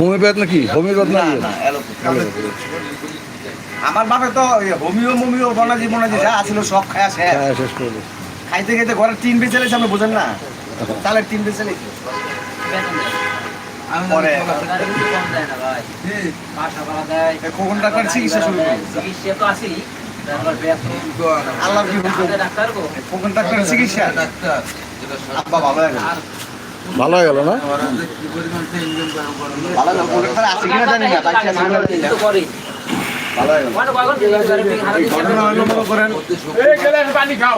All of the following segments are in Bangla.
হোমিওপ্যাথ নাকি? হোমিওপ্যাথ না আমার বাপে তো হোমিও মোমিও বনাজি বনাজি যা আছিল সব খায়া শেষ। হ্যাঁ শেষ করে। খাইতে খাইতে ঘরের টিন বেঁচে লেছে আপনি বোঝেন না? তাহলে টিন বেঁচে লেছে ডাক্তার চিকিৎসা আল্লাহ কি চিকিৎসা? আব্বা ভালো হয়ে ভালো হয়ে গেল না?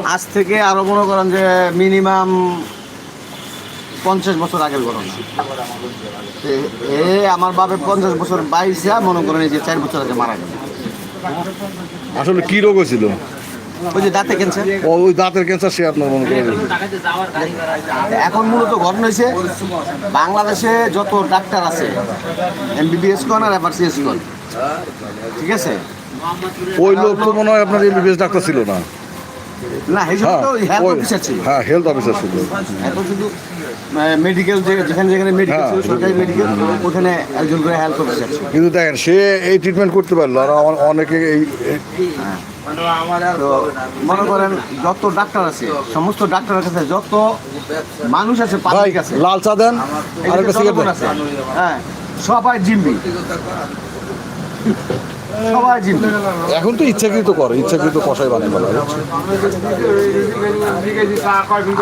আজ থেকে আরও মনে করেন যে মিনিমাম পঞ্চাশ বছর আগের ঘটনা। এ- আমার বাপে পঞ্চাশ বছর বাইশা মনে করেন এই যে চার বছর আগে মারা গেল। আসলে কি রোগ হয়েছিল? ওই যে দাঁতে ক্যান্সার ওই দাঁতের ক্যান্সার সে আপনার মনে করে এখন মূলত ঘটনা হয়েছে বাংলাদেশে যত ডাক্তার আছে এমবিবিএস কন আর এফআরসিএস কন ঠিক আছে? ওই লোক তো মনে হয় আপনার এমবিবিএস ডাক্তার ছিল না। না হ্যাঁ হেলথ অফিসার ছিল হ্যাঁ হেলথ অফিসার ছিল এখন শুধু মেডিকেল যেখানে যেখানে মেডিকেল ছিল হ্যাঁ, সরকারি মেডিকেল ওখানে একজন করে হেলথ অফিসার ছিল কিন্তু দেখেন সে এই ট্রিটমেন্ট করতে পারল আর অনেকে এই তো মনে করেন যত ডাক্তার আছে সমস্ত ডাক্তারের কাছে যত মানুষ আছে পাবলিক আছে লাল চা দেন এই যে সিগারেট আছে হ্যাঁ সবাই জিম্বি সবাই এখন তো ইচ্ছাকৃত করে ইচ্ছাকৃত কষাই বানিয়ে বলা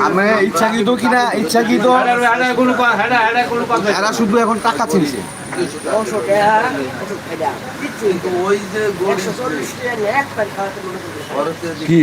আমি ইচ্ছাকৃত কিনা ইচ্ছাকৃত এরা শুধু এখন টাকা চিনছে। কি?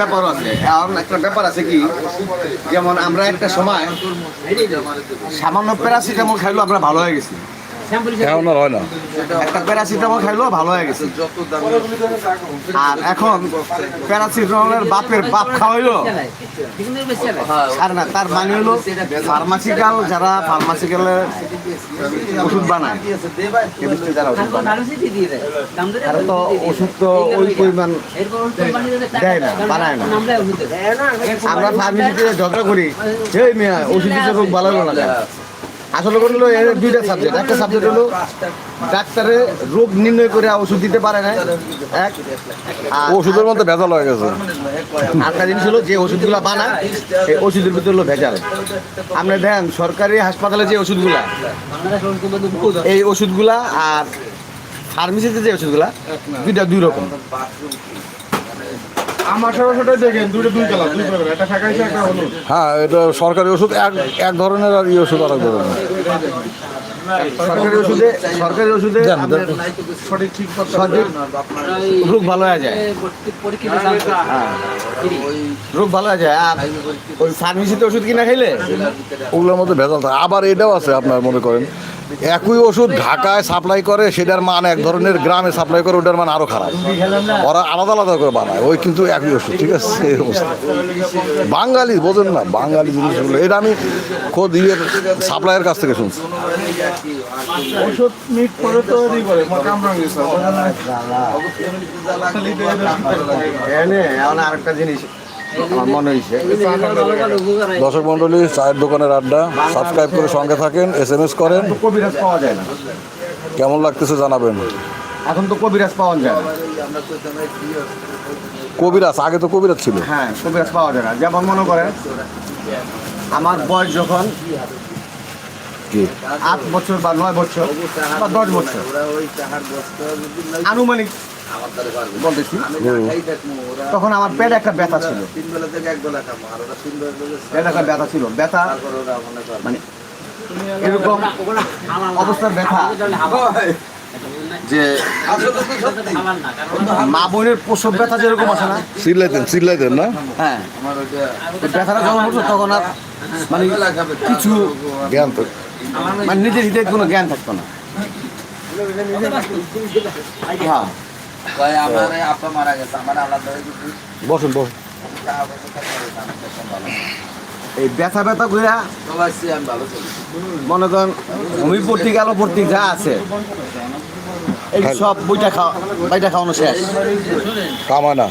ব্যাপার আছে একটা ব্যাপার আছে কি যেমন আমরা একটা সময় সামান্য প্যারাসিটামল খাইলেও আমরা ভালো হয়ে গেছি। এখন হয় না। একটা প্যারাসিটামল খাইলেও ভালো হয়ে গেছি। আর এখন প্যারাসিটামলের বাপের বাপ খাওয়াইলো। আর না তার মানে হলো ফার্মাসিক্যাল যারা ফার্মাসিক্যালের ওষুধ বানায় chemist যারা তারা তো ওষুধ তো ওই পরিমাণ দেয় না বানায় না আমরা ফার্মেসিতে ঝগড়া করি। সেই মেয়া ওষুধ রোগ ভালো না? আসলে হলো এর দুইটা সাবজেক্ট একটা সাবজেক্ট হলো ডাক্তারে রোগ নির্ণয় করে ওষুধ দিতে পারে না এক ওষুধের মধ্যে ভেজাল হয়ে গেছে। আরেকটা জিনিস হলো যে ওষুধগুলো বানায় এই ওষুধের ভিতরে হলো ভেজাল। আপনি দেখেন সরকারি হাসপাতালে যে ওষুধগুলা এই ওষুধগুলা আর ফার্মেসিতে যে ওষুধগুলা দুইটা দুই রকম। হ্যাঁ এটা সরকারি ওষুধ এক এক ধরনের আর এই ওষুধ আর এক ধরনের। সরকারি ওষুধে সরকারি ওষুধে সঠিক রোগ ভালো হয়ে যায়। রোগ ভালো যায় আর ওই ফার্মেসিতে ওষুধ কিনা খাইলে? ওগুলোর মধ্যে ভেজাল থাকে। আবার এটাও আছে আপনার মনে করেন একই ওষুধ ঢাকায় সাপ্লাই করে সেটার মান এক ধরনের গ্রামে সাপ্লাই করে ওটার মান আরও খারাপ। ওরা আলাদা আলাদা করে বানায় ওই কিন্তু একই ওষুধ ঠিক আছে? বাঙালি বোঝেন না বাঙালি জিনিসগুলো। এটা আমি খোদ ইয়ের সাপ্লাইয়ের কাছ থেকে শুনছি। ওষুধ মিট করে তৈরি করে কামরাং গেছে এনে এখন আরেকটা জিনিস আমার মনে হয়েছে দর্শক মন্ডলী চায়ের দোকানের আড্ডা সাবস্ক্রাইব করে সঙ্গে থাকেন এস এম এস করেন। কবিরাজ পাওয়া যায় না। কেমন লাগতেছে জানাবেন? এখন তো কবিরাজ পাওয়া যায় না। কবিরাজ আগে তো কবিরাজ ছিল। হ্যাঁ কবিরাজ পাওয়া যায় না। যেমন মনে করেন আমার বয়স যখন আট বছর বা নয় বছর বা দশ বছর আনুমানিক বলতেছি। তখন আমার পেটে একটা ব্যথা ছিল। পেটে একটা ব্যথা ছিল। ব্যথা মনে এরকম অবস্থার ব্যথা। যে আসলে তো সত্যি মা বোনের প্রসব ব্যথা যেরকম আছে না? চিল্লাইতেন চিল্লাইতেন না? হ্যাঁ। ব্যথাটা যখন হতো তখন আর মানে কিছু জ্ঞান তো মানে নিজের হিতে কোনো জ্ঞান থাকতো না। হ্যাঁ। কয় আমার এই আপা মারা গেছে আমার আলাদা গেছে বসুন বসুন। এই ব্যথা ব্যথা করে মনে করেন হোমিওপ্যাথিক অ্যালোপ্যাথিক যা আছে। এই সব বইটা খাওয়া বইটা খাওয়ানো শেষ। কামায় না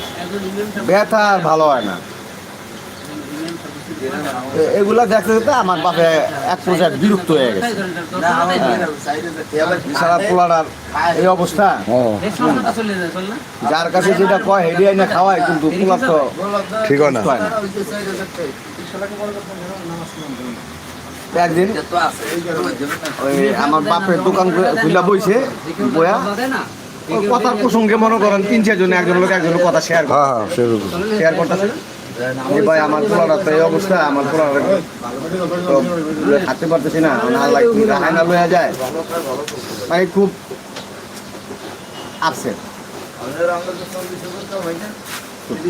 ব্যথা আর ভালো হয় না। এগুলা দেখতে দেখতে আমার বাপে এক পর্যায়ে বিরক্ত হয়ে গেছে। সারা পোলার এই অবস্থা। যার কাছে যেটা কয় হেডিয়াই না খাওয়ায় কিন্তু পোলার তো ঠিক না। একদিন ওই আমার বাপের দোকান খুলা বইছে বয়া কথার প্রসঙ্গে মনে করেন তিন চারজন একজন লোক একজন কথা শেয়ার হ্যাঁ হ্যাঁ শেয়ার করতেছে এই ভাই, আমার পোলার তো এই অবস্থা আমার পোলার তো হাঁটতে পারতেছি না না কি রাখায় লয়ে যায়? ভাই, খুব আপসেট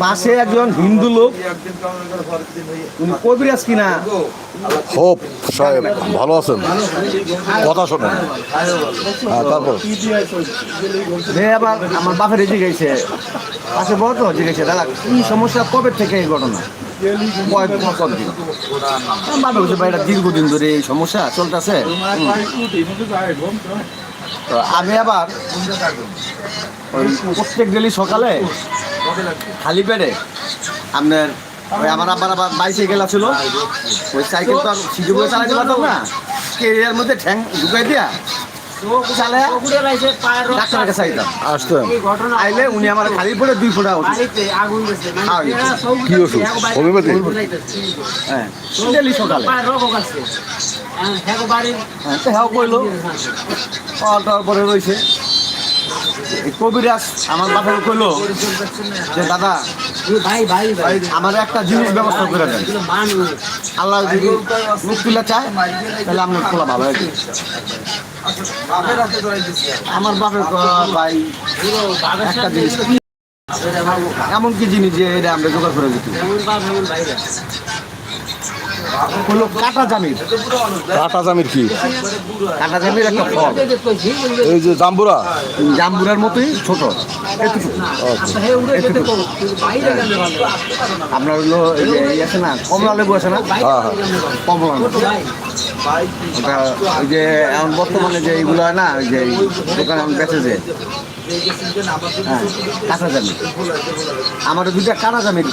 পাশে একজন হিন্দু লোক। উনি কবিরাজ কিনা? হোপ সাহেব ভালো আছেন? কথা শোনেন। হ্যাঁ তারপর? আবার আমার বাপের জিজ্ঞাসে। পাশে বড় তো জিজ্ঞাসা দাদা কি সমস্যা? কবে থেকে এই ঘটনা? দীর্ঘদিন ধরে এই সমস্যা চলতেছে। আমি আবার প্রত্যেক ডেলি সকালে খালি পেটে আপনার ওই আমার আবার আবার বাইসাইকেল ছিল ওই সাইকেল তো আর বয়ে চালাতে পারতাম না কেরিয়ার মধ্যে ঠ্যাং ঢুকাই দিয়া চালে ডাক্তারের কাছে আইলে উনি আমার খালি পড়ে দুই ফোঁটা ওষুধ কি ওষুধ হোমিওপ্যাথি হ্যাঁ সকালে হ্যাঁ হ্যাঁ কইলো তারপরে রয়েছে কবিরাজ আমার বাপের কইলো যে দাদা ভাই ভাই ভাই। আমার একটা জিনিস ব্যবস্থা করে দেন। আল্লাহ যদি মুখ তুলে চায় তাহলে আপনার খোলা ভালো হয়ে আমার বাপের ভাই একটা জিনিস। এমন কি জিনিস যে এটা আমরা জোগাড় করে দিতে হলো কাটা জামির কাটা জামির কি? কাটা জামির একটা ফল। এই যে জাম্বুরা? জাম্বুরার মতোই ছোট। আপনার হলো আছে না কমলা লেবু আছে না? হ্যাঁ হ্যাঁ। কমলা ওই যে এখন বর্তমানে যে এইগুলো হয় না ওই যে দোকানে বেচে যে। হ্যাঁ কাঁচা জামি আমার দুইটা কাঁচা জামির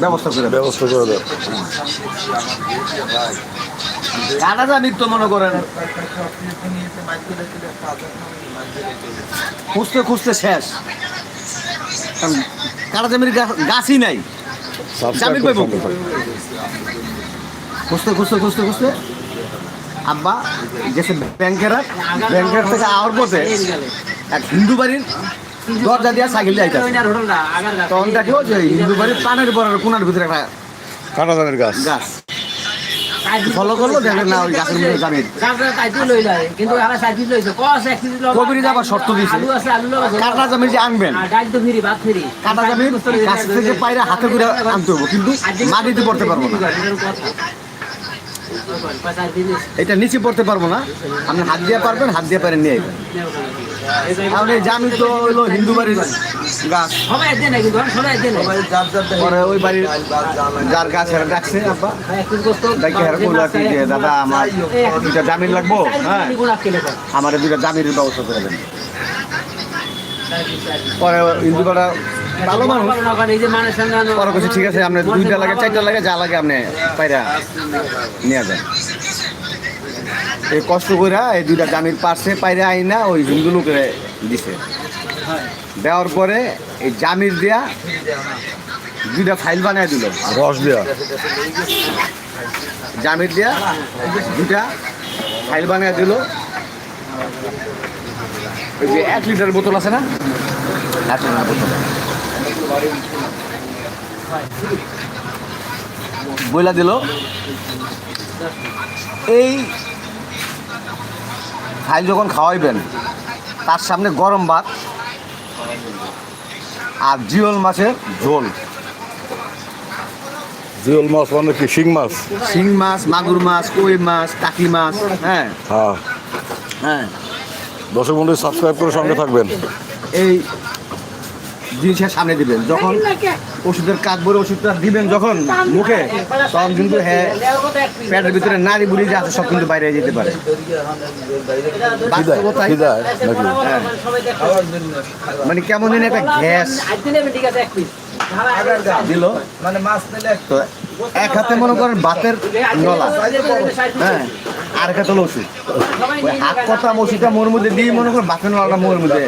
ব্যবস্থা করে ব্যবস্থা করে দেন কাঁচা জামির তো মনে করেন খুঁজতে খুঁজতে শেষ। কাঁচা জামির গাছ- গাছই নাই। করে পাইবো। খুঁজতে খুঁজতে খুঁজতে খুঁজতে। আব্বা গেছে ব্যাংকের ব্যাংকের থেকে আওয়ার পথে এক হিন্দু বাড়ির দরজা দিয়া সাইকেল দিয়ে তখন দেখো যে হিন্দু বাড়ির পানের বড় কোনার ভিতরে একটা কাটা জামির গাছ। গাছ। ফলো করল দেখেন না ওই গাছের মধ্যে জামির কিন্তু আবার সাইকেল লইছে কস এক কেজি লবণ কবির শর্ত দিয়েছে আলু আছে আলু লবণ কাটা জামির যে আনবেন ডাল তো ফিরি ভাত ফিরি কাটা জামির গাছ থেকে পায়রা হাতে করে আনতে হব কিন্তু মাটিতে পড়তে পারব না। এটা নিচে পড়তে পারব না। আপনি হাত দিয়ে পারবেন হাত দিয়ে পারেন নিয়ে জামির তো হইল হিন্দু বাড়ির গাছ। পরে ওই বাড়ির যার গাছ হেরা ডাকছে আব্বা ডাইকে হেরা কইলো আর যে দাদা আমার দুইটা জামিন লাগবো? হ্যাঁ। আমার দুইটা জামিনের ব্যবস্থা করে দেন। পরে হিন্দু পাড়া ভালো মানুষ। পরে কিছু ঠিক আছে আপনি দুইটা লাগে চারটা লাগে যা লাগে আপনি পাইরা নিয়ে যান। এই কষ্ট কইরা এই দুইটা জামির পারছে পাইরা আইনা ওই হিন্দু লোকের দিছে। দেওয়ার পরে এই জামির দিয়া দুইটা ফাইল বানায় দিল। রস দেয়া। জামির দিয়া দুটা ফাইল বানিয়ে দিল। ওই যে এক লিটার বোতল আছে না? এক লিটার বোতল? বইলা দিল। এই ফাইল যখন খাওয়াইবেন তার সামনে গরম ভাত আর জিওল মাছের ঝোল। জিওল মাছ মানে কি? শিং মাছ? শিং মাছ মাগুর মাছ কই মাছ কাকি মাছ হ্যাঁ। হ্যাঁ। হ্যাঁ। দর্শক বন্ধু সাবস্ক্রাইব করে সঙ্গে থাকবেন। এই জিনিসের সামনে দিবেন। যখন ওষুধের কাজ বলে ওষুধটা দিবেন যখন মুখে তখন কিন্তু হ্যাঁ পেটের ভিতরে নারী বুড়ি যে আছে সব কিন্তু বাইরে যেতে পারে। হ্যাঁ, মানে কেমন জানি একটা গ্যাস। ঠিক এক দিল মানে মাছ তো এক হাতে মনে করেন বাতের নলা। হ্যাঁ আর এক হাতে হলো ওষুধ। হাত কথা ওষুধটা মোর মধ্যে দিয়ে মনে করেন বাতের নলাটা মোর মধ্যে।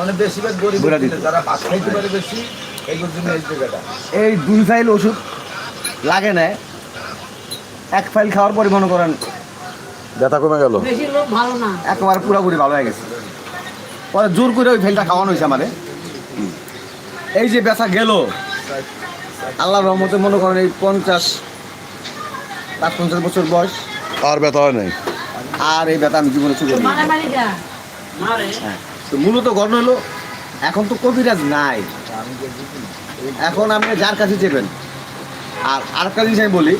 মানে বেশিরভাগ গরিব যারা ভাত খাইতে পারে বেশি এইগুলোর জন্য এই জায়গাটা এই দুই ফাইল ওষুধ লাগে না এক ফাইল খাওয়ার পরে মনে করেন ব্যথা কমে গেল। বেশি লোক ভালো একেবারে পুরোপুরি ভালো হয়ে গেছে। পরে জোর করে ওই ফাইলটা খাওয়ানো হয়েছে আমারে হুম। এই যে ব্যথা গেল আল্লাহ রহমতে মনে করেন এই পঞ্চাশ পাঁচ পঞ্চাশ বছর বয়স। আর ব্যথা হয় নাই। আর এই ব্যথা আমি জীবনে চুকে তো মূলত ঘটনা হলো, এখন তো কবিরাজ নাই। এখন আপনি যার কাছে চেপেন। আর আরেকটা জিনিস আমি বলি,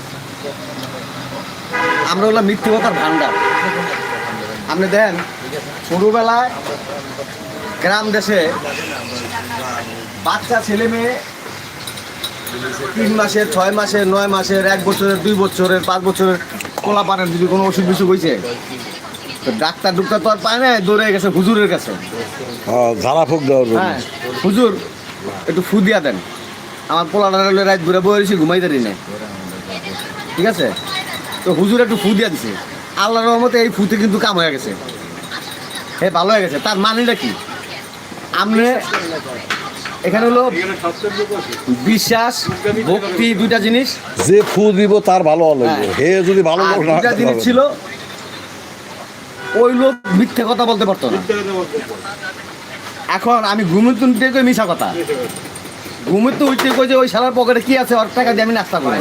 আমরা হলাম মিথ্যকতার ভান্ডার আপনি দেন ছোটবেলায় গ্রাম দেশে বাচ্চা, ছেলে, মেয়ে তিন মাসের, ছয় মাসের, নয় মাসের, এক বছরের, দুই বছরের, পাঁচ বছরের কোলা পানের যদি কোনো অসুখ বিসুখ হয়েছে তো ডাক্তার ডুক্তার তো আর পায় না দৌড়ে গেছে হুজুরের কাছে। হ্যাঁ, ঝাড়া ফুক দেওয়ার হ্যাঁ হুজুর একটু ফু দিয়া দেন। আমার পোলাটা হলে রাত ঘুরে রয়েছি ঘুমাইতে দিই না ঠিক আছে? তো হুজুর একটু ফু দিয়া দিছে। আল্লাহর রহমতে এই ফুতে কিন্তু কাম হয়ে গেছে। হে ভালো হয়ে গেছে। তার মানেটা কি? আপনি এখানে হলো বিশ্বাস ভক্তি দুইটা জিনিস। যে ফু দিব তার ভালো হলো হ্যাঁ। হে যদি ভালো না দুইটা জিনিস ছিল ওই লোক মিথ্যে কথা বলতে পারতো না। এখন আমি ঘুমুতে উঠতে কই মিশা কথা? ঘুমুতে উঠতে কই যে ওই শালার পকেটে কি আছে ওর টাকা দিয়ে আমি নাস্তা করি।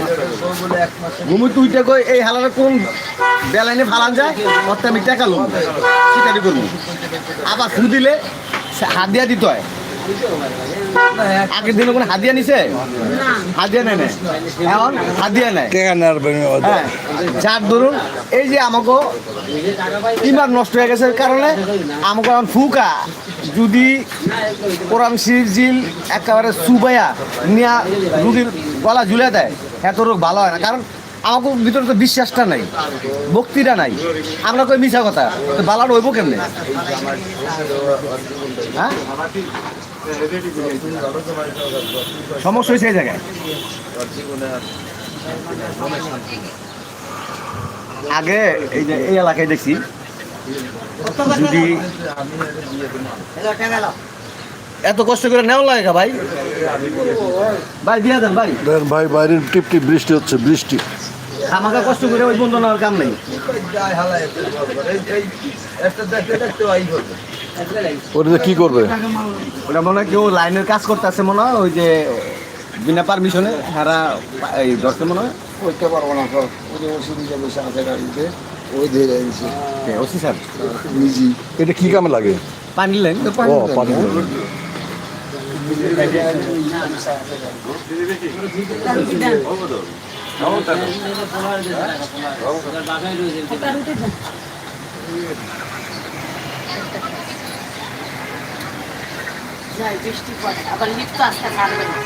ঘুমুতে উঠতে কই এই হালারে কোন বেলাইনে ফালান যায় ওরটা আমি টাকা লোক সেটাই করব। আবার ফু দিলে সে হাত দিয়া দিতে হয়। আগের দিনে কোনো হাত দিয়া নিছে? হাত দিয়া নেয় এখন হাত দিয়া নেয় টেকা নেওয়ার বিনিময়ে হ্যাঁ যার ধরুন। এই যে আমাকে ইমান নষ্ট হয়ে গেছে কারণে আমাকে এখন ফুকা। যদি কোরআন সিজিল একেবারে সুবাইয়া নিয়া রুগীর গলা ঝুলে দেয় এত রোগ ভালো হয় না। কারণ আমাকে ভিতরে তো বিশ্বাসটা নাই ভক্তিটা নাই। আমরা কই মিশা কথা? তো বালার হইব কেমনে? হ্যাঁ? সমস্যা হয়েছে এই জায়গায় আগে এই যে এই এলাকায় দেখছি যদি এত কষ্ট করে নেওয়া লাগে ভাই ভাই দিয়া দেন ভাই দেখেন ভাই বাইরের টিপ টিপ বৃষ্টি হচ্ছে বৃষ্টি আমাকে কষ্ট করে ওই বন্ধু নেওয়ার কাম নেই ওটা কি করবে? ওটা মনে হয় কেউ লাইনের কাজ করতেছে মনে হয় ওই যে বিনা পারমিশনে হারা এই ধরতে মনে হয়। করতে পারব না তো। ওই যে ওষুধ যে বসে আছে গাড়িতে ওই ধরে আনছে কে, ওসি স্যার? নিজে। এটা কি কামে লাগে? পানি লেন ও পানি বৃষ্টি পড়ে আবার লিপ্ত আসতে পারবে না।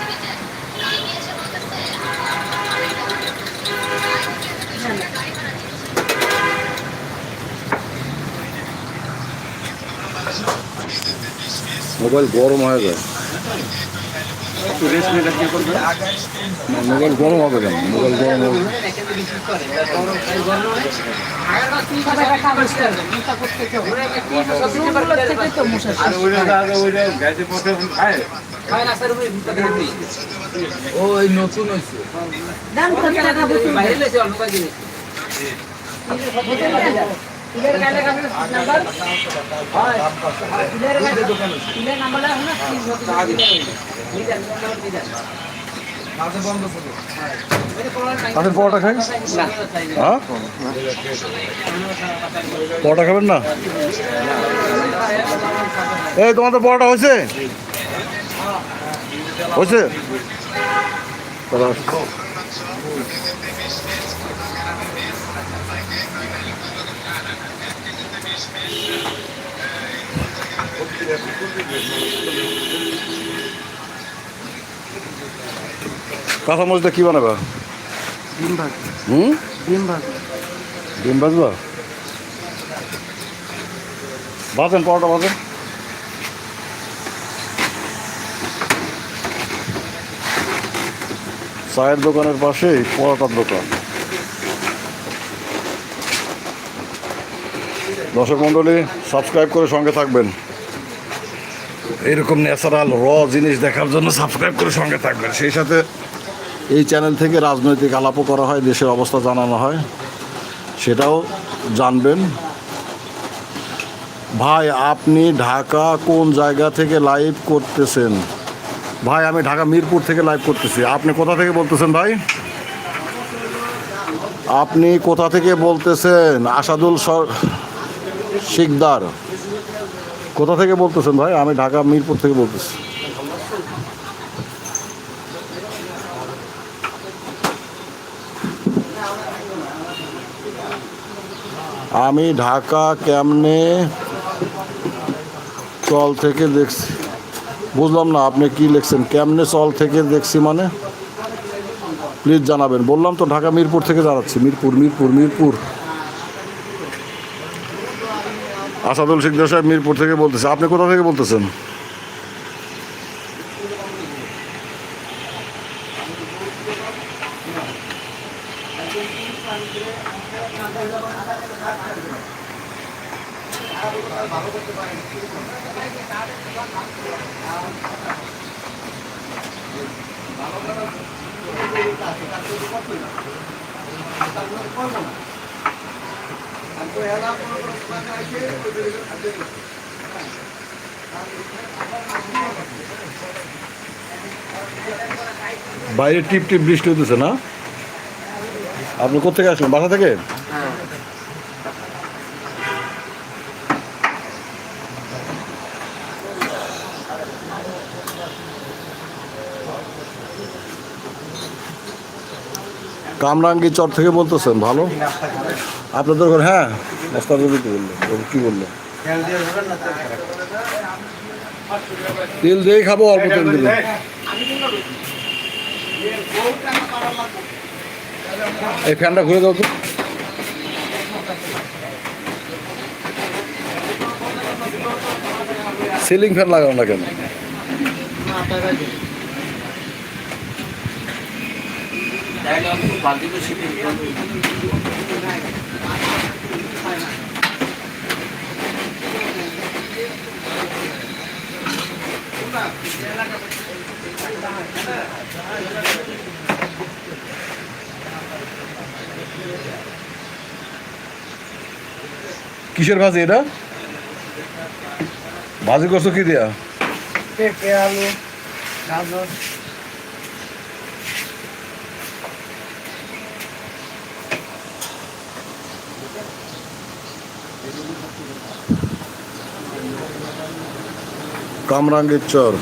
মোবাইল গরম হয়ে যায়। মোবাইল গরম হবে কেন? মোবাইল গরম হবে। ওই নতুন হইছে। বাইরে লেছে অল্প কয়েকদিন আপনি পরোটা খাই? হ্যাঁ? পরোটা খাবেন না? এই তোমাদের পরোটা হয়েছে? হয়েছে? তাহলে আসো। কাঁচামরিচটা কি বানাবা? ডিম ভাগ হুম? ডিম ভাগ ডিম ভাজবা? বাজেন পরোটা বাজেন চায়ের দোকানের পাশেই পরোটার দোকান। দর্শক মণ্ডলী সাবস্ক্রাইব করে সঙ্গে থাকবেন। এইরকম ন্যাচারাল র জিনিস দেখার জন্য সাবস্ক্রাইব করে সঙ্গে থাকবেন। সেই সাথে এই চ্যানেল থেকে রাজনৈতিক আলাপও করা হয়, দেশের অবস্থা জানানো হয়। সেটাও জানবেন। ভাই, আপনি ঢাকা কোন জায়গা থেকে লাইভ করতেছেন? ভাই, আমি ঢাকা মিরপুর থেকে লাইভ করতেছি। আপনি কোথা থেকে বলতেছেন ভাই? আপনি কোথা থেকে বলতেছেন? আসাদুল সর শিকদার। কোথা থেকে বলতেছেন ভাই? আমি ঢাকা, মিরপুর থেকে বলতেছি। আমি ঢাকা কেমনে চল থেকে দেখছি? বুঝলাম না, আপনি কি লিখছেন? কেমনে চল থেকে দেখছি মানে? প্লিজ জানাবেন। বললাম তো ঢাকা, মিরপুর থেকে জানাচ্ছি। মিরপুর মিরপুর মিরপুর। আসাদুল সিকদার সাহেব মিরপুর থেকে বলতেছে। আপনি কোথা থেকে বলতেছেন? বাইরে টিপ টিপ বৃষ্টি হতেছে না? আপনি কোথেকে আসলেন? বাসা থেকে? কামরাঙ্গি চর থেকে বলতেছেন, ভালো। আপনাদের ঘর হ্যাঁ? রাস্তা যদি কি বলল কি বলল? তেল দিয়ে খাব, অল্প তেল দিলে এই ফ্যানটা ঘুরে দাও তো। সিলিং ফ্যান লাগানো না কেন? কিসের ভাজি এটা? ভাজি করছ কি দিয়া? পেঁপে আলু গাজর। কামরাঙ্গীর চর।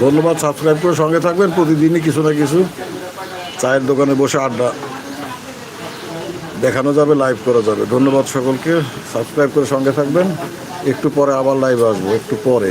ধন্যবাদ সাবস্ক্রাইব করে সঙ্গে থাকবেন। প্রতিদিনই কিছু না কিছু চায়ের দোকানে বসে আড্ডা দেখানো যাবে লাইভ করা যাবে। ধন্যবাদ সকলকে। সাবস্ক্রাইব করে সঙ্গে থাকবেন। একটু পরে আবার লাইভ আসব, একটু পরে।